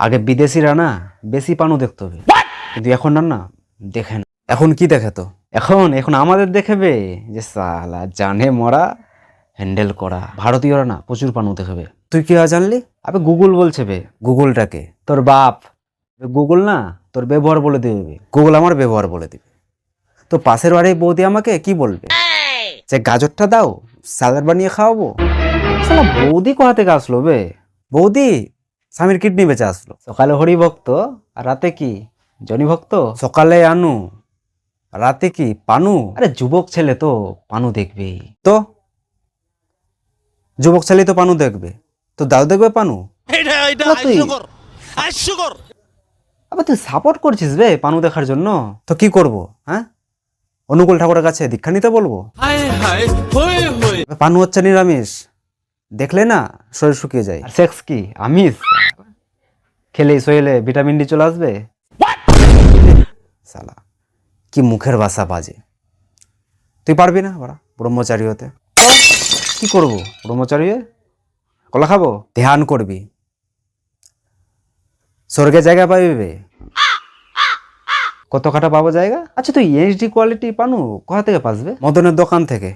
আগে বিদেশিরা না বেশি পানু দেখতে হবে। কিন্তু এখন না না দেখে না। এখন কি দেখে তো? এখন এখন আমাদের দেখেবে যে সালা জানে মরা হ্যান্ডেল করা। ভারতীয়রা না প্রচুর পানু দেখবে। তুই কি জানলি? আবে গুগল বলছে বে গুগলটাকে তোর বাপ। গুগল না তোর ব্যবহার বলে দেবে। গুগল আমার ব্যবহার বলে দিবে। তো পাশের বাড়ির বৌদি আমাকে কি বলবে? যে গাজরটা দাও স্যালাড বানিয়ে খাওয়াবো। সালা বৌদি কোথা থেকে আসলো বে? বৌদি স্বামীর কিডনি বেঁচে আসলো। সকালে হরি ভক্ত আর রাতে কি? জনি ভক্ত? সকালে আনু রাতে কি? পানু। আরে যুবক ছেলে তো পানু দেখবে। তো? যুবক ছেলে তো পানু দেখবে। তো দাও দেখবে পানু? না তুই আবে তুই সাপোর্ট করছিস বে পানু দেখার জন্য? তো কি করব হ্যাঁ? অনুকূল ঠাকুরের কাছে দীক্ষা নিতে বলব? পানু হচ্ছে নিরামিষ। দেখলে না শরীর শুকিয়ে যায়। সেক্স কি? আমিষ? খেলেই শরীরে ভিটামিন ডি চলে আসবে? সালা কি মুখের বাসা বাজে। তুই পারবি না বাড়া ব্রহ্মচারী হতে। কি করব? ব্রহ্মচারী হয়ে? কলা খাব? ধ্যান করবি। স্বর্গে জায়গা পাবি। কত কাটা পাবো জায়গা? আচ্ছা তুই এইচডি কোয়ালিটি পানু? কোথা থেকে পাসবে মদনের দোকান থেকে।